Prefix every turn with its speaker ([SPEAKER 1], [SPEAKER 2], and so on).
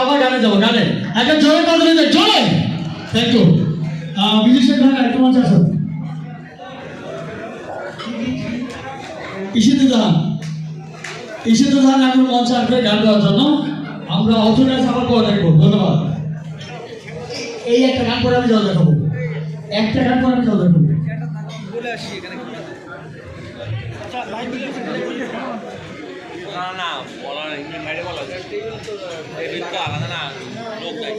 [SPEAKER 1] আবার গানে যাব, গানে। একটা জোরে কথা দিতে জোরে। থ্যাংক ইউ শেখ ভাই একটা মঞ্চে আসুন। ইশিত জাহান। ইশিত জাহান এখন মঞ্চে আসবে গান গাওয়ার জন্য। আমরা অথরাইজ আবার করে দেখব। ধন্যবাদ। এই একটা গান করে আমি জল দেখাবো। একটা গান করে আমি জল দেখাবো।
[SPEAKER 2] না আলাদা না লোক নাই